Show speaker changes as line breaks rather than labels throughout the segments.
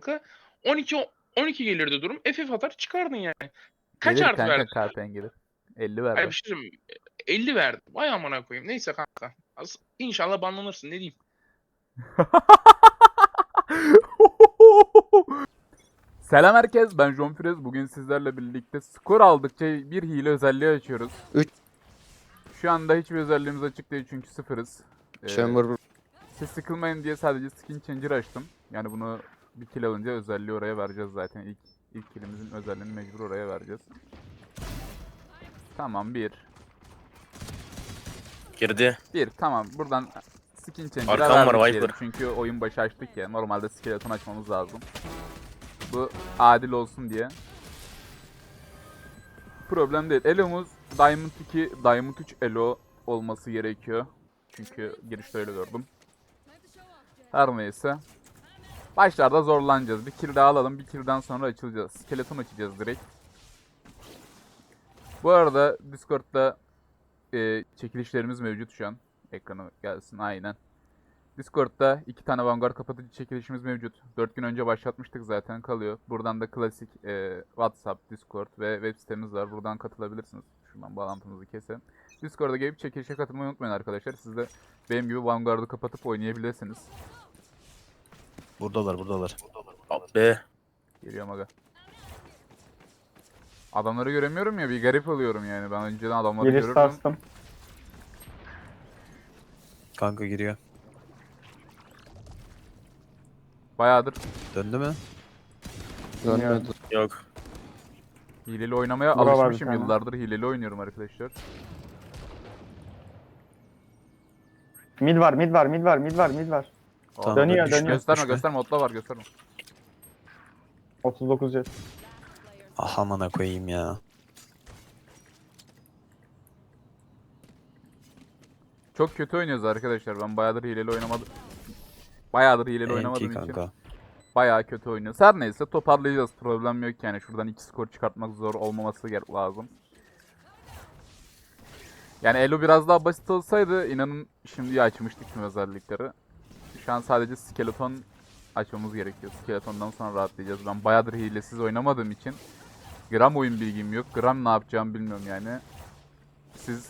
kanka. 12 12 gelirdi durum. FF atar çıkardın yani. Kaç
Gelir
artı
kanka
verdin?
KPN gelir. 50
Ay
verdim.
bir şey söyleyeyim mi? 50 verdim. Vay amına koyayım. Neyse kanka. Az- İnşallah banlanırsın ne diyeyim.
Selam herkes ben John Firez. Bugün sizlerle birlikte skor aldıkça bir hile özelliği açıyoruz.
Üç.
Şu anda hiçbir özelliğimiz açık değil çünkü sıfırız. Ee,
Chamber
siz sıkılmayın diye sadece skin changer açtım. Yani bunu bir kill alınca özelliği oraya vereceğiz zaten. İlk, ilk killimizin özelliğini mecbur oraya vereceğiz. Tamam bir.
Girdi.
Bir tamam buradan skin changer'a
Arkam var, Viper.
Çünkü oyun başı açtık ya. Normalde skeleton açmamız lazım. Bu adil olsun diye. Problem değil. Elo'muz Diamond 2, Diamond 3 Elo olması gerekiyor. Çünkü girişte öyle gördüm. Her neyse. Başlarda zorlanacağız. Bir kill daha alalım. Bir kill'den sonra açılacağız. Skeleton açacağız direkt. Bu arada Discord'da e, çekilişlerimiz mevcut şu an. Ekranı gelsin aynen. Discord'da iki tane Vanguard kapatıcı çekilişimiz mevcut. 4 gün önce başlatmıştık zaten kalıyor. Buradan da klasik e, WhatsApp, Discord ve web sitemiz var. Buradan katılabilirsiniz. Şuradan bağlantımızı keselim. Discord'a gelip çekilişe katılmayı unutmayın arkadaşlar. Siz de benim gibi Vanguard'ı kapatıp oynayabilirsiniz.
Buradalar buradalar. Be.
Geliyorum aga. Adamları göremiyorum ya bir garip oluyorum yani. Ben önceden adamları
Giriş
görürdüm.
sarstım.
Kanka giriyor.
Bayağıdır
Döndü mü?
dönmedi.
Yok.
hileli oynamaya
Bura var bir
alışmışım.
tane.
Yıllardır hileli oynuyorum arkadaşlar.
Mid var, mid var, mid var, mid var, mid var.
Aa,
Dönüyor,
düş-
dönüyor.
Gösterme gösterme otla var gösterme.
39 jet.
Ah amına koyayım ya.
Çok kötü oynuyoruz arkadaşlar. Ben bayağıdır hileli oynamadım. Bayağıdır hileli oynamadığım için
kanka.
bayağı kötü oynuyoruz. Her neyse toparlayacağız. Problem yok yani. Şuradan iki skor çıkartmak zor olmaması lazım. Yani Elo biraz daha basit olsaydı inanın şimdi açmıştık tüm özellikleri. Şu an sadece skeleton açmamız gerekiyor. Skeletondan sonra rahatlayacağız. Ben bayağıdır hilesiz oynamadığım için gram oyun bilgim yok. Gram ne yapacağımı bilmiyorum yani. Siz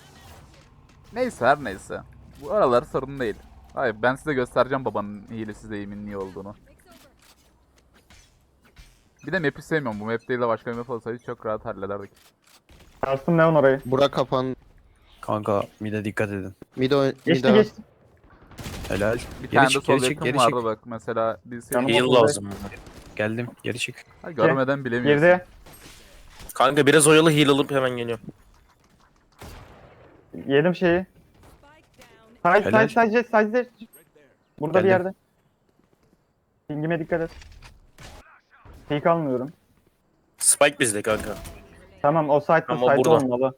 neyse her neyse. Bu aralar sorun değil. Hayır ben size göstereceğim babanın hilesiz eğimin niye olduğunu. Bir de map'i sevmiyorum. Bu map değil de başka bir map olsaydı çok rahat hallederdik.
Sarstım Neon orayı.
Bura kapan.
Kanka mide dikkat edin.
Mid oyn
Geçti
mid
geçti.
Helal.
Bir
Geri
tane de
çık
sol
geri çık
yakın
geri
vardı
çık.
bak. Mesela biz
Yanıma
Heal lazım. Geldim geri çık.
Ha, görmeden bilemiyorsun.
Girdi.
Kanka biraz oyalı heal alıp hemen geliyorum.
Yedim şeyi. Side
Helal.
side jet side jet. Burada bir
Geldim.
yerde. Pingime dikkat et. Peek almıyorum.
Spike bizde kanka.
Tamam o side'da
Ama
side
burada.
olmalı.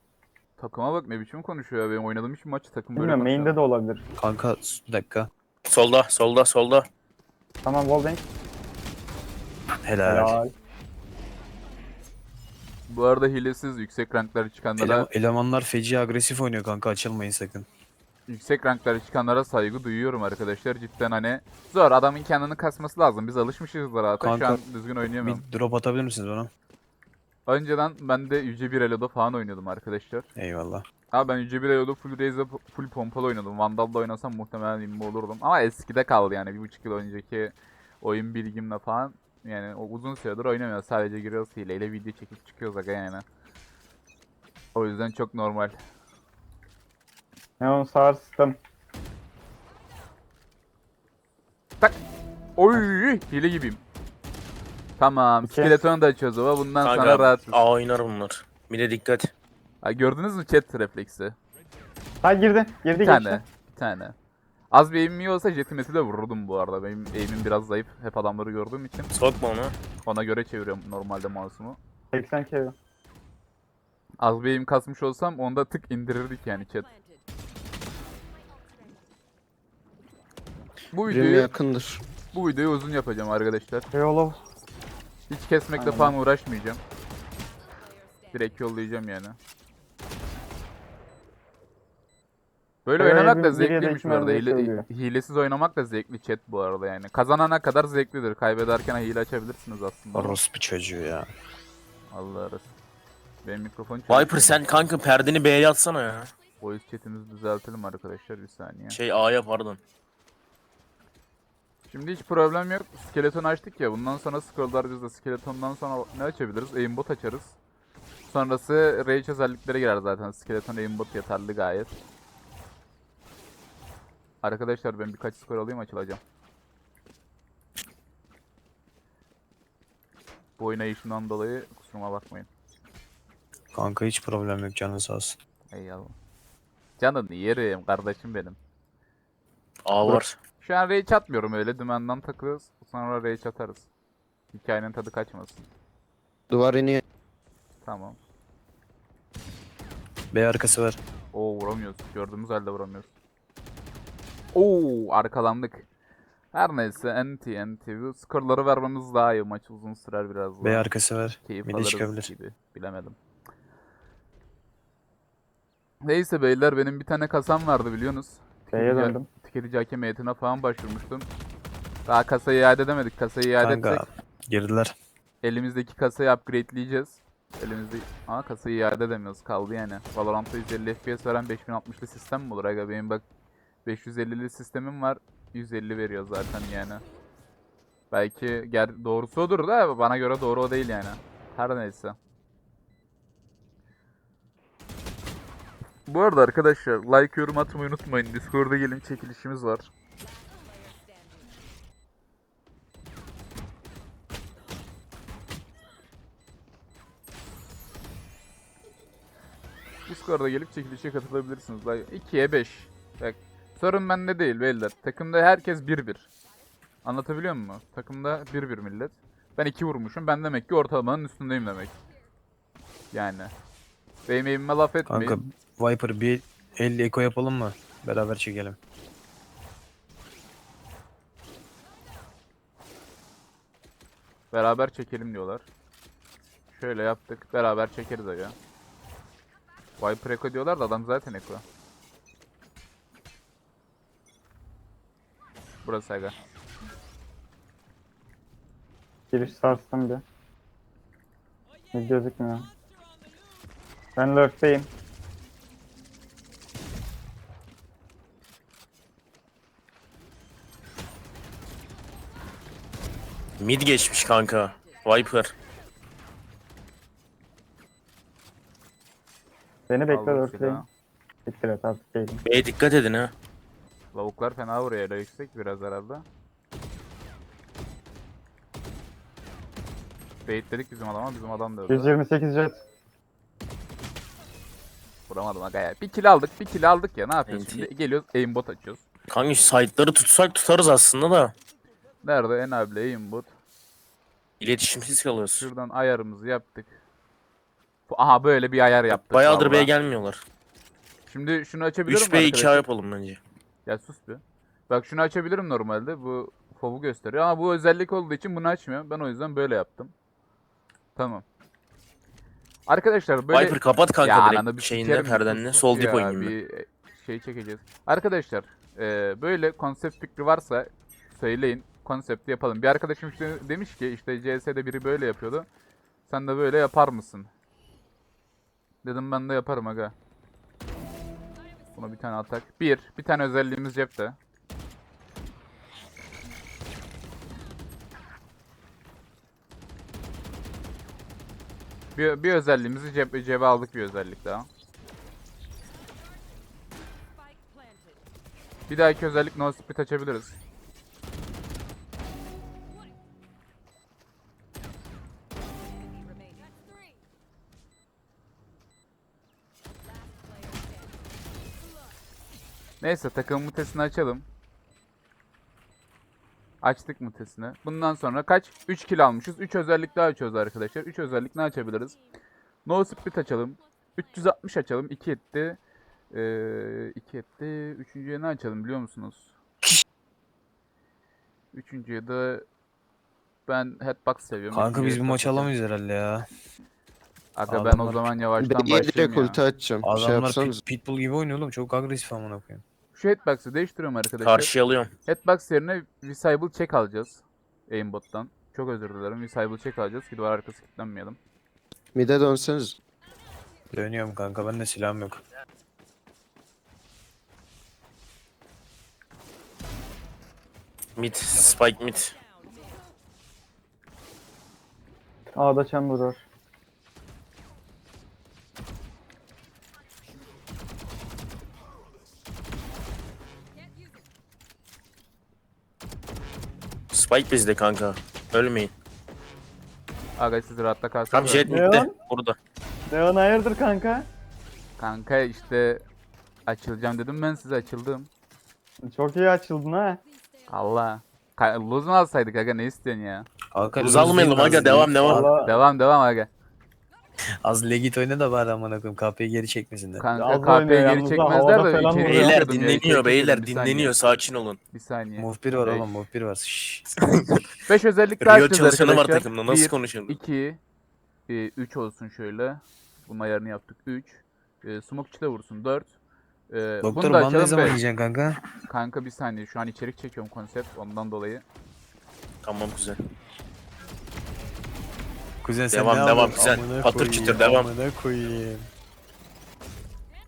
Takıma bak ne biçim konuşuyor ya. Benim oynadığım hiçbir maçı takım böyle
Bilmiyorum main'de de olabilir.
Kanka bir dakika. Solda solda solda.
Tamam wallbang.
Helal.
Helal.
Bu arada hilesiz yüksek ranklara çıkanlara
Eleman- elemanlar feci agresif oynuyor kanka açılmayın sakın.
yüksek ranklara çıkanlara saygı duyuyorum arkadaşlar. Cidden hani zor adamın kendini kasması lazım. Biz alışmışız zaten. Şu
Kanka,
an düzgün
Bir
oynayamıyorum.
drop atabilir misiniz bana?
Önceden ben de Yüce bir Elo'da falan oynuyordum arkadaşlar.
Eyvallah.
Abi ben Yüce bir Elo'da full Raze'de full pompalı oynadım. Vandal'da oynasam muhtemelen immo olurdum. Ama eskide kaldı yani. Bir buçuk yıl önceki oyun bilgimle falan. Yani o uzun süredir oynamıyoruz. Sadece giriyoruz hileyle video çekip çıkıyoruz aga yani. O yüzden çok normal.
Neon sarstım.
Oy hile gibiyim. Tamam.
İki.
Skeletonu da açıyoruz baba. Bundan sonra
Kanka
rahatız.
A oynar bunlar. Mide dikkat.
Ha, gördünüz mü chat refleksi?
Side girdi. Girdi
Bir
geçti.
tane. Bir tane. Az bir aim'im iyi olsa jetimeti de vururdum bu arada. Benim aim'im biraz zayıf. Hep adamları gördüğüm için.
Sokma onu.
Ona göre çeviriyorum normalde mouse'umu.
80 kere.
Az bir aim kasmış olsam onda tık indirirdik yani chat. Bu videoyu,
yakındır.
bu videoyu uzun yapacağım arkadaşlar.
Reolo.
Hiç kesmekle
Aynen.
falan uğraşmayacağım. Direkt yollayacağım yani. Böyle
Bayağı
oynamak da zevkliymiş bu arada. Hile- hilesiz oynamak da zevkli chat bu arada yani. Kazanana kadar zevklidir. Kaybederken hile açabilirsiniz aslında.
Orospu çocuğu ya.
Allah arası. Benim mikrofon çalışıyor.
Viper sen kanka perdeni B'ye atsana ya.
Voice chatimizi düzeltelim arkadaşlar bir saniye.
Şey A'ya pardon.
Şimdi hiç problem yok. Skeleton açtık ya. Bundan sonra scrolllarız da skeletondan sonra ne açabiliriz? Aimbot açarız. Sonrası rage özelliklere girer zaten. Skeleton aimbot yeterli gayet. Arkadaşlar ben birkaç skor alayım açılacağım. Bu oynayışından dolayı kusuruma bakmayın.
Kanka hiç problem yok canın sağ olsun.
Eyvallah. Canın yerim kardeşim benim.
A var.
Şu an rage atmıyorum öyle. Dümenden takılırız. Sonra rage atarız. Hikayenin tadı kaçmasın.
Duvar iniyor.
Tamam.
B arkası var.
Oo vuramıyoruz. Gördüğümüz halde vuramıyoruz. Oo arkalandık. Her neyse NT NT. Skorları vermemiz daha iyi. Maç uzun sürer biraz.
B
daha.
arkası var.
Keyif alırız
çıkabilir.
gibi. Bilemedim. Neyse beyler benim bir tane kasam vardı biliyorsunuz.
B'ye döndüm.
Tüketici hakem heyetine falan başvurmuştum. Daha kasayı iade edemedik. Kasayı iade
Kanka
etsek
girdiler.
elimizdeki kasayı upgradeleyeceğiz. Elimizde Aa kasayı iade edemiyoruz. Kaldı yani. Valorant'ta 150 FPS veren 5060'lı sistem mi olur aga? Benim bak 550'li sistemim var. 150 veriyor zaten yani. Belki ger doğrusu odur da bana göre doğru o değil yani. Her neyse. Bu arada arkadaşlar like yorum atmayı unutmayın. Discord'a gelin çekilişimiz var. Discord'a gelip çekilişe katılabilirsiniz. Like 2'ye 5. Bak sorun bende değil beyler. Takımda herkes 1-1. Anlatabiliyor muyum? Takımda 1-1 millet. Ben 2 vurmuşum. Ben demek ki ortalamanın üstündeyim demek. Yani. Benim evime laf etmeyin.
Kanka Viper bir 50 eko yapalım mı? Beraber çekelim.
Beraber çekelim diyorlar. Şöyle yaptık. Beraber çekeriz aga. Viper Echo diyorlar da adam zaten Echo. Burası aga.
Giriş sarstım bir. Mid gözükmüyor. Ben lurkteyim.
Mid geçmiş kanka. Viper.
Beni bekle
Aldık
lurkteyim.
silahı.
Dikkat et artık değilim.
B'ye dikkat edin ha.
Lavuklar fena vuruyor öyle yüksek biraz herhalde. Baitledik bizim adama bizim adam da öldü.
128 jet.
Vuramadım aga ya. Bir kill aldık bir kill aldık ya ne yapıyoruz
Enti.
şimdi? Geliyoruz aimbot açıyoruz.
Kanka şu site'ları tutsak tutarız aslında da.
Nerede en abiyle aimbot?
İletişimsiz kalıyoruz.
Şuradan ayarımızı yaptık. Bu- Aha böyle bir ayar yaptık.
Bayağıdır B'ye gelmiyorlar.
Şimdi şunu açabilirim
3 B 2
arkadaşlar?
A yapalım bence.
Ya sus bir. Bak şunu açabilirim normalde. Bu fovu gösteriyor ama bu özellik olduğu için bunu açmıyor. Ben o yüzden böyle yaptım. Tamam. Arkadaşlar böyle...
Viper kapat kanka
Ya
direkt
bir
şeyinde
sikerim,
perdenle. Sol dip ben.
bir şey çekeceğiz. Arkadaşlar e, böyle konsept fikri varsa söyleyin. Konsepti yapalım. Bir arkadaşım işte demiş ki işte CS'de biri böyle yapıyordu. Sen de böyle yapar mısın? Dedim ben de yaparım aga. Buna bir tane atak. Bir. Bir tane özelliğimiz cepte. Bir, bir özelliğimizi cep, cebe aldık bir özellik daha. Bir dahaki özellik no split açabiliriz. Neyse takım mutesini açalım. Açtık mutesini. Bundan sonra kaç? 3 kill almışız. 3 özellik daha açıyoruz arkadaşlar. 3 özellik ne açabiliriz? No split açalım. 360 açalım. 2 etti. Ee, 2 etti. Üçüncüye ne açalım biliyor musunuz? Üçüncüye de ben headbox seviyorum.
Kanka
Üçüncüye
biz bir
headbox
maç
açalım.
alamayız herhalde ya.
Aga ben o
Adamlar-
zaman yavaştan
B'ye
başlayayım
direkt
ya.
ulti açacağım. şey
Adamlar
yapsanız.
pit, pitbull gibi oynuyor oğlum. Çok agresif amına koyayım.
Şu hitbox'ı değiştiriyorum arkadaşlar.
Karşıya alıyorum.
Hitbox yerine Visible check alacağız. Aimbot'tan. Çok özür dilerim. Visible check alacağız ki duvar arkası kilitlenmeyelim.
Mid'e dönseniz.
Dönüyorum kanka. Bende silahım yok.
Mid. Spike mid.
A'da chamber var.
Spike bizde kanka. Ölmeyin.
Aga siz rahatta kalsınız.
Tam jet
lan?
Burada.
Leon hayırdır kanka?
Kanka işte açılacağım dedim ben size açıldım.
Çok iyi açıldın ha.
Allah. Ka- mu alsaydık aga ne istiyorsun ya?
Kanka
Buz
lose
almayalım
değil,
aga devam devam.
Valla
Devam devam aga.
Az legit oyna da bari amına koyayım. KP'yi geri çekmesinler.
Kanka KP'yi geri
yalnız da,
çekmezler
havada
de
falan
içeri
vuruyor.
Beyler dinleniyor beyler dinleniyor sakin olun.
Bir saniye.
1 var
Beş.
oğlum. 1 var. Şşş.
5 özellik daha
Rio
açacağız
çalışanı var
arkadaşlar.
takımda nasıl
1,
konuşalım?
2, 3 olsun şöyle. Bunun ayarını yaptık. 3. E, smoke içi de vursun 4. E,
Doktor
bunu da
bana ne
açalım
zaman
5.
yiyeceksin kanka?
Kanka bir saniye şu an içerik çekiyorum konsept ondan dolayı.
Tamam güzel.
Kuzen sen
Devam,
ne
devam,
aldın?
güzel.
Amına
Patır
koyayım,
çıtır, devam.
Amına koyayım.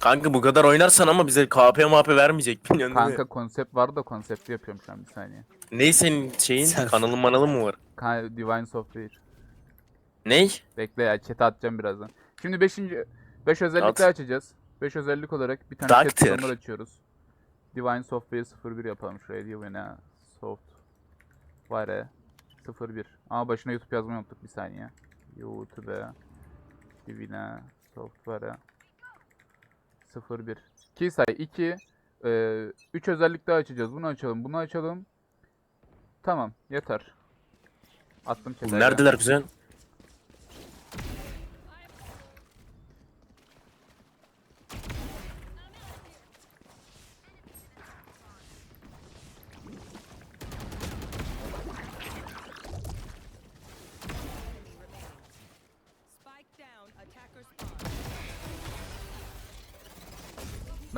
Kanka bu kadar oynarsan ama bize KP MAP vermeyecek biliyorsun değil mi?
Kanka konsept var da konsepti yapıyorum şu an bir saniye.
Ney senin şeyin?
Sen-
Kanalın manalın mı var?
Ka- Divine Software.
Ney?
Bekle ya chat'e atacağım birazdan. Şimdi 5. 5 özellik
At.
daha açacağız. 5 özellik olarak bir tane
Doctor.
chat programı açıyoruz. Divine Software 01 yapalım şuraya Divine Software 01. Ama başına YouTube yazmayı unuttuk bir saniye. YouTube Divine Software 01. Key say 2 3 özellik daha açacağız. Bunu açalım, bunu açalım. Tamam, yeter. Attım chat'e.
Neredeler güzel?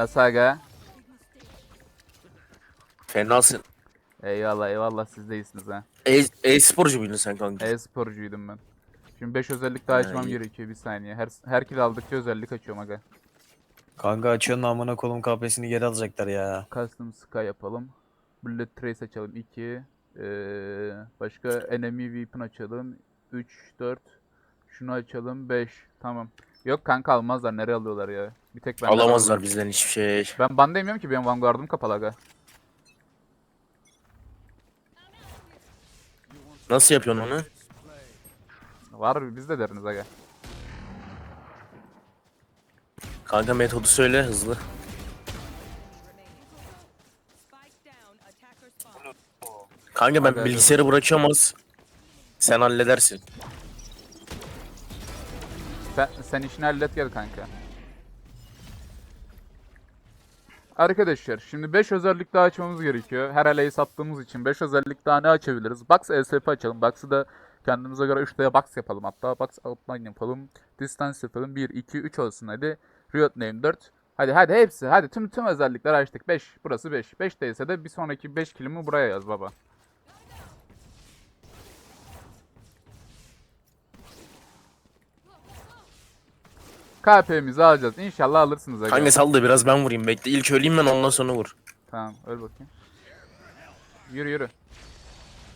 Nasıl aga?
Fenasın.
Eyvallah eyvallah siz de iyisiniz ha.
E- E-sporcu muydun sen kanka?
E-sporcuydum ben. Şimdi 5 özellik daha
Ha,
açmam gerekiyor bir saniye. Her her kill aldıkça özellik açıyorum aga.
Kanka açıyorsun amına kolum KP'sini geri alacaklar ya.
Custom Sky yapalım. Bullet Trace açalım 2. Ee, başka Enemy Weapon açalım. 3 4. Şunu açalım 5. Tamam. Yok kanka almazlar. Nereye alıyorlar ya? Bir tek ben
Alamazlar bizden hiçbir şey.
Ben banda yemiyorum ki benim Vanguard'ım kapalı aga.
Nasıl yapıyorsun onu?
Var biz de deriniz aga.
Kanka metodu söyle hızlı. Kanka ben
Aga,
bilgisayarı bırakıyorum az. Sen halledersin.
Sen, işini hallet gel kanka. Arkadaşlar şimdi 5 özellik daha açmamız gerekiyor. Her eleyi sattığımız için 5 özellik daha ne açabiliriz? Box ESP açalım. Box'ı da kendimize göre 3 tane box yapalım hatta. Box outline yapalım. Distance yapalım. 1, 2, 3 olsun hadi. Riot name 4. Hadi hadi hepsi. Hadi tüm tüm özellikleri açtık. 5. Burası 5. 5 değilse de bir sonraki 5 kilimi buraya yaz baba. KP'mizi alacağız. İnşallah alırsınız. aga.
Kanka sal da biraz ben vurayım bekle. İlk öleyim ben ondan sonra vur.
Tamam öl bakayım. Yürü yürü.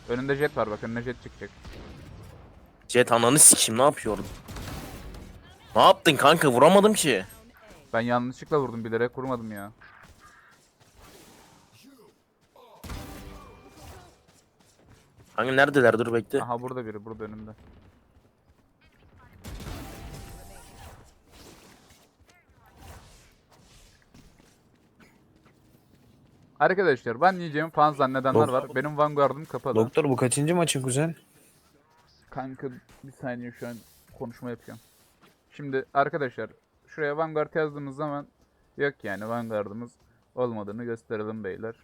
Önünde jet var bak önüne jet çıkacak.
Jet ananı sikeyim ne yapıyordun? Ne yaptın kanka vuramadım ki.
Ben yanlışlıkla vurdum bilerek vurmadım ya.
Kanka neredeler dur bekle.
Aha burada biri burada önümde. Arkadaşlar ben yiyeceğim fan zannedenler var. Benim Vanguard'ım kapalı.
Doktor bu kaçıncı maçın kuzen?
Kanka bir saniye şu an konuşma yapıyorum. Şimdi arkadaşlar şuraya Vanguard yazdığımız zaman yok yani Vanguard'ımız olmadığını gösterelim beyler.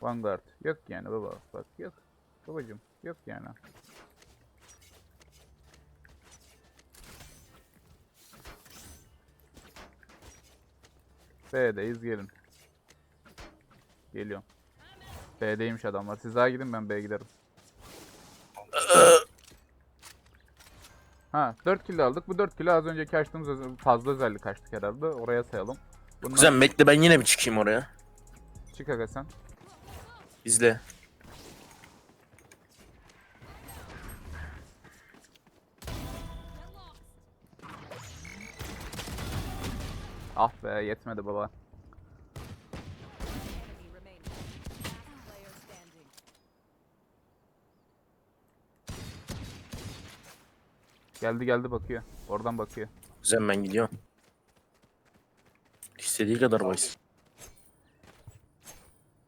Vanguard yok yani baba bak yok. Babacım yok yani. B'deyiz gelin. Geliyorum. B'deymiş adamlar. Siz daha gidin ben B'ye giderim. Ha 4 kill aldık. Bu 4 kill az önceki açtığımız fazla özellik açtık herhalde. Oraya sayalım. Bundan
Kuzen bekle ben yine bir çıkayım oraya.
çık aga sen.
İzle.
Ah be yetmedi baba. Geldi geldi bakıyor. Oradan bakıyor.
Kuzen ben gidiyorum. İstediği kadar baysın.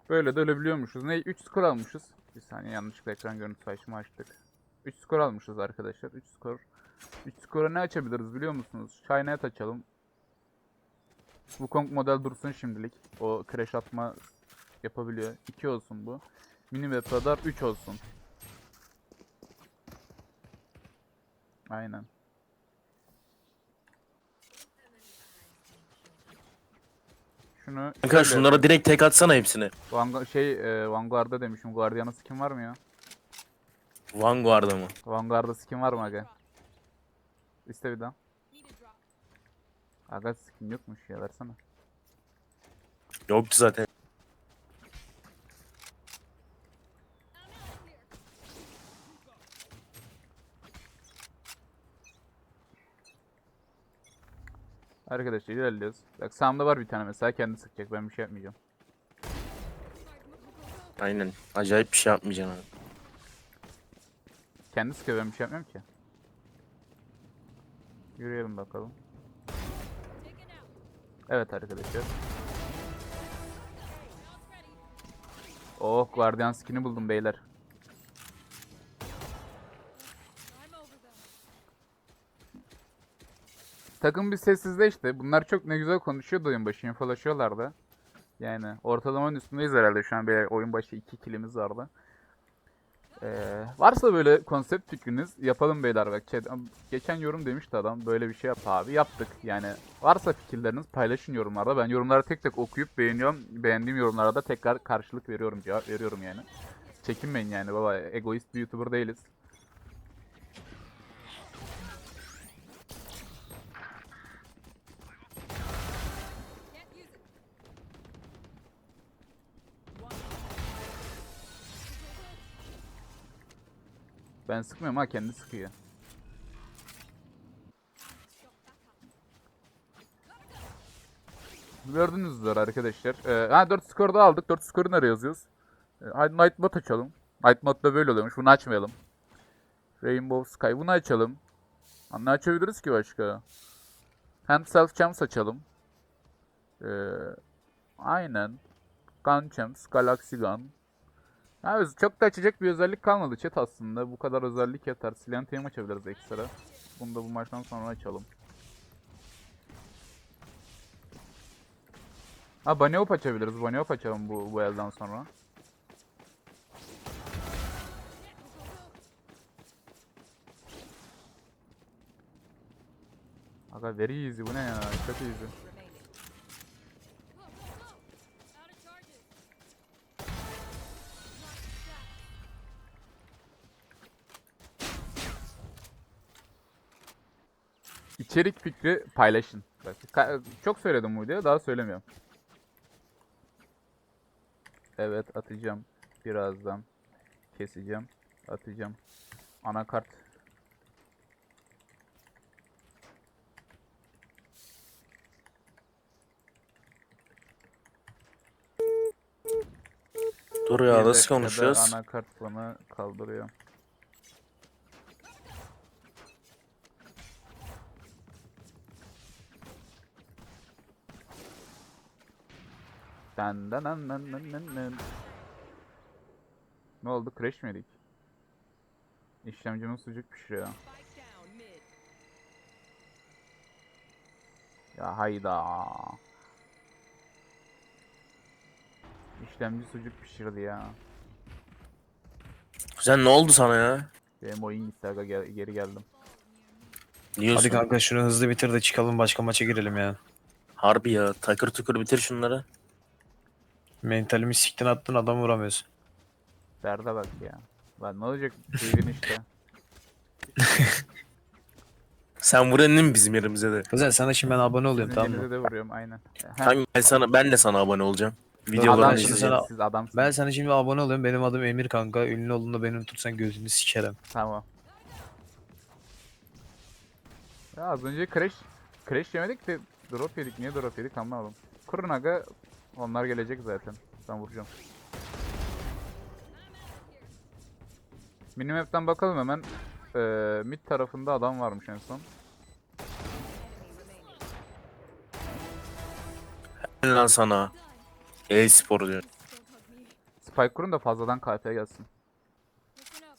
Böyle de ölebiliyormuşuz. Ne? 3 skor almışız. Bir saniye yanlışlıkla ekran görüntüsü açımı açtık. 3 skor almışız arkadaşlar. 3 skor. 3 skora ne açabiliriz biliyor musunuz? Shynet açalım. Wukong model dursun şimdilik. O crash atma yapabiliyor. 2 olsun bu. Mini ve radar 3 olsun. Aynen. Şunu
Kanka
şöyle-
şunlara direkt tek atsana hepsini.
Vanguard şey e, Vanguard'da demişim. Guardian'a skin var mı ya?
Vanguard'a mı?
Vanguard'da skin var mı aga? İste bir daha. Aga skin yokmuş ya versene.
Yoktu zaten.
Arkadaşlar ilerliyoruz. Bak sağımda var bir tane mesela kendi sıkacak ben bir şey yapmayacağım.
Aynen. Acayip bir şey yapmayacaksın abi.
Kendi sıkıyor ben bir şey yapmıyorum ki. Yürüyelim bakalım. Evet arkadaşlar. Oh Guardian skin'i buldum beyler. Takım bir sessizleşti. Bunlar çok ne güzel konuşuyordu oyun başı. infolaşıyorlardı. Yani ortalamanın üstündeyiz herhalde şu an. Bir oyun başı 2 kilimiz vardı. Ee, varsa böyle konsept fikriniz yapalım beyler bak. Geçen yorum demişti adam böyle bir şey yap abi. Yaptık yani. Varsa fikirleriniz paylaşın yorumlarda. Ben yorumları tek tek okuyup beğeniyorum. Beğendiğim yorumlara da tekrar karşılık veriyorum. Cevap veriyorum yani. Çekinmeyin yani baba. Egoist bir YouTuber değiliz. Ben sıkmıyorum ha kendi sıkıyor. Gördüğünüz üzere arkadaşlar. Ee, ha 4 skor da aldık. 4 skoru nereye yazıyoruz? Ee, hadi Night Mod açalım. Night Mod'da böyle oluyormuş. Bunu açmayalım. Rainbow Sky. Bunu açalım. Ha, Ne açabiliriz ki başka? Hand Self Champs açalım. Ee, aynen. Gun Champs, Galaxy Gun. Ha, çok da açacak bir özellik kalmadı chat aslında. Bu kadar özellik yeter. Silent Aim açabiliriz ekstra. Bunu da bu maçtan sonra açalım. Ha Bunny Hop açabiliriz. Bunny Hop açalım bu, bu elden sonra. Aga very easy bu ne ya? Çok easy. İçerik fikri paylaşın. Bak, çok söyledim bu videoda daha söylemiyorum. Evet atacağım. Birazdan keseceğim. Atacağım. Anakart.
Dur
Bir
ya nasıl konuşuyoruz?
Anakart bana kaldırıyor. Den den den den den den. Ne oldu? Crash mi yedik? İşlemcimiz sucuk pişiriyor. Ya hayda. İşlemci sucuk pişirdi ya.
Kuzen ne oldu sana ya?
Benim oyun gitti aga gel- geri geldim.
Diyorsun.
Hadi kanka şunu hızlı bitir de çıkalım başka maça girelim ya.
Harbi ya takır tukur bitir şunları.
Mentalimi siktin attın adam vuramıyorsun.
Derde bak ya. Lan ne olacak? Sevin işte.
Sen değil mi bizim yerimize de?
Güzel sana şimdi ben abone oluyorum
Sizin
tamam
yerinize
mı?
de vuruyorum aynen. Ha,
Kanka ben sana ben de sana abone olacağım. Videolarını
Adam
adamsınız
şimdi
izleyeceğim.
sana-
siz adamsınız.
Ben sana şimdi abone oluyorum. Benim adım Emir kanka. Ünlü olduğunda beni unutursan gözünü sikerim.
Tamam. Ya az önce crash crash yemedik de drop yedik. Niye drop yedik anlamadım. Kurun aga onlar gelecek zaten. Ben vuracağım. Minimap'ten bakalım hemen. Ee, mid tarafında adam varmış en son.
Lan sana. E-spor diyor.
Spike kurun da fazladan KP gelsin.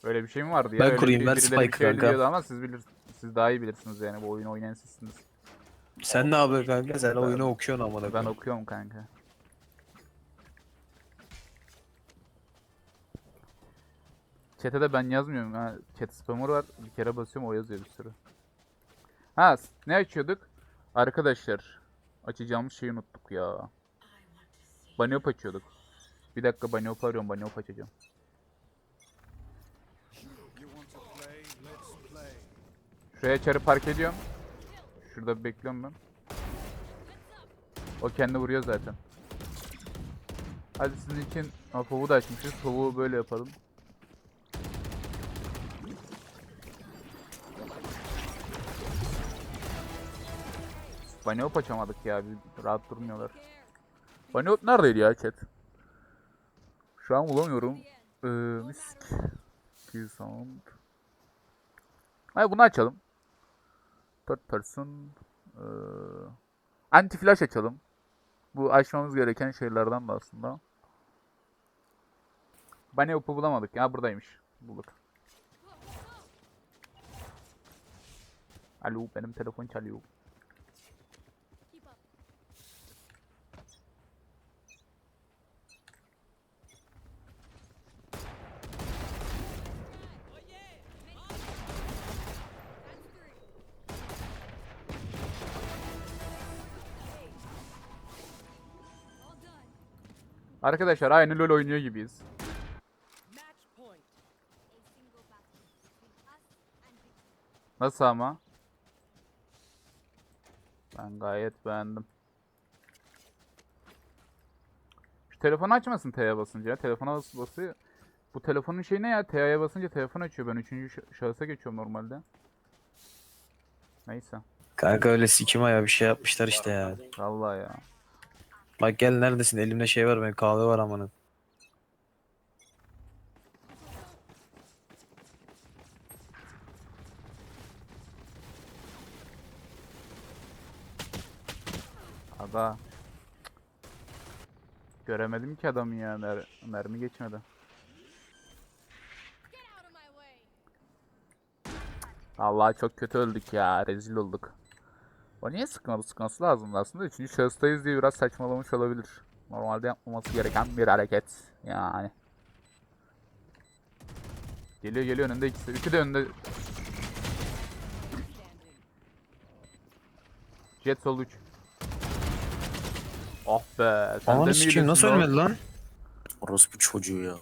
Öyle bir şey mi vardı ya?
Ben
Öyle
kurayım,
bir- birileri bir
Spike
şey
kanka.
diyordu Ama siz bilir, siz daha iyi bilirsiniz yani bu oyunu oynayan sizsiniz.
Sen ne yapıyorsun kanka? Sen oyunu okuyorsun amına
Ben
koyayım.
okuyorum kanka. Chat'e de ben yazmıyorum. Ha, chat spammer var. Bir kere basıyorum o yazıyor bir sürü. Ha ne açıyorduk? Arkadaşlar açacağımız şeyi unuttuk ya. Banyop açıyorduk. Bir dakika banyop arıyorum. Banyop açacağım. Şuraya içeri park ediyorum. Şurada bekliyorum ben. O kendi vuruyor zaten. Hadi sizin için ha, Fovu da açmışız. Fovu böyle yapalım. Banyop açamadık ya. Bir rahat durmuyorlar. Banyop neredeydi ya chat? Şu an bulamıyorum. Ee, misk. Kill sound. Hayır bunu açalım. Third person. Ee, anti flash açalım. Bu açmamız gereken şeylerden de aslında. Bani upu bulamadık ya buradaymış. Bulduk. Alo benim telefon çalıyor. Arkadaşlar aynı LoL oynuyor gibiyiz. Nasıl ama? Ben gayet beğendim. Şu telefonu açmasın T'ye basınca. ya. Telefona bas basıyor. Bu telefonun şeyi ne ya? T'ye basınca telefon açıyor. Ben üçüncü ş- şahısa geçiyorum normalde. Neyse.
Kanka öyle sikim ayağı bir şey yapmışlar işte ya.
Vallahi ya.
Bak gel neredesin? Elimde şey var benim kahve var amına.
Aga. Göremedim ki adamı ya. Mer mermi geçmedi. Allah çok kötü öldük ya. Rezil olduk. O niye sıkmadı? Sıkması lazımdı aslında. Üçüncü şahıstayız diye biraz saçmalamış olabilir. Normalde yapmaması gereken bir hareket. Yani. Geliyor geliyor önünde ikisi. Üçü de önünde. Jet sol 3. Oh be. Sen de
Ananı
mi
sikeyim nasıl ölmedi lan?
Orospu çocuğu ya.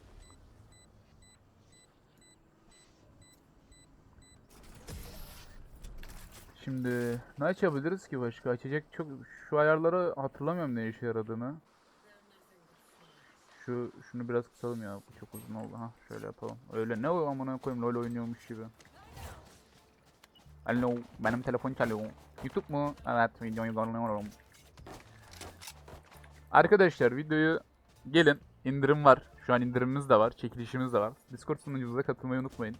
Şimdi ne açabiliriz ki başka? Açacak çok şu ayarları hatırlamıyorum ne işe yaradığını. Şu şunu biraz kısalım ya. Bu çok uzun oldu ha. Şöyle yapalım. Öyle ne o amına koyayım LoL oynuyormuş gibi. Alo, benim telefon çalıyor. YouTube mu? Evet, videoyu görüyorum. Arkadaşlar videoyu gelin indirim var. Şu an indirimimiz de var, çekilişimiz de var. Discord sunucumuza katılmayı unutmayın.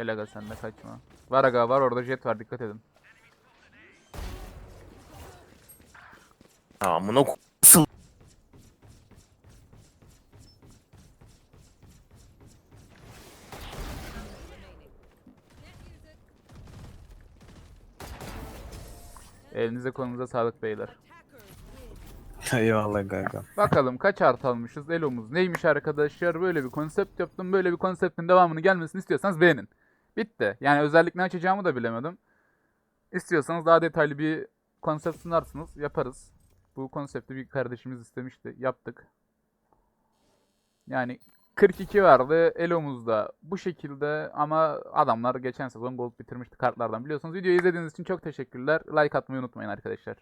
Gel aga sen de kaçma. Var aga var orada jet var dikkat edin.
Amına ko- Nasıl?
Elinize kolunuza sağlık beyler.
Eyvallah kanka.
Bakalım kaç artı almışız. Elomuz neymiş arkadaşlar? Böyle bir konsept yaptım. Böyle bir konseptin devamını gelmesini istiyorsanız beğenin. Bitti. Yani özellik ne açacağımı da bilemedim. İstiyorsanız daha detaylı bir konsept sunarsınız. Yaparız. Bu konsepti bir kardeşimiz istemişti. Yaptık. Yani 42 vardı Elomuz'da bu şekilde ama adamlar geçen sezon gold bitirmişti kartlardan biliyorsunuz. Videoyu izlediğiniz için çok teşekkürler. Like atmayı unutmayın arkadaşlar.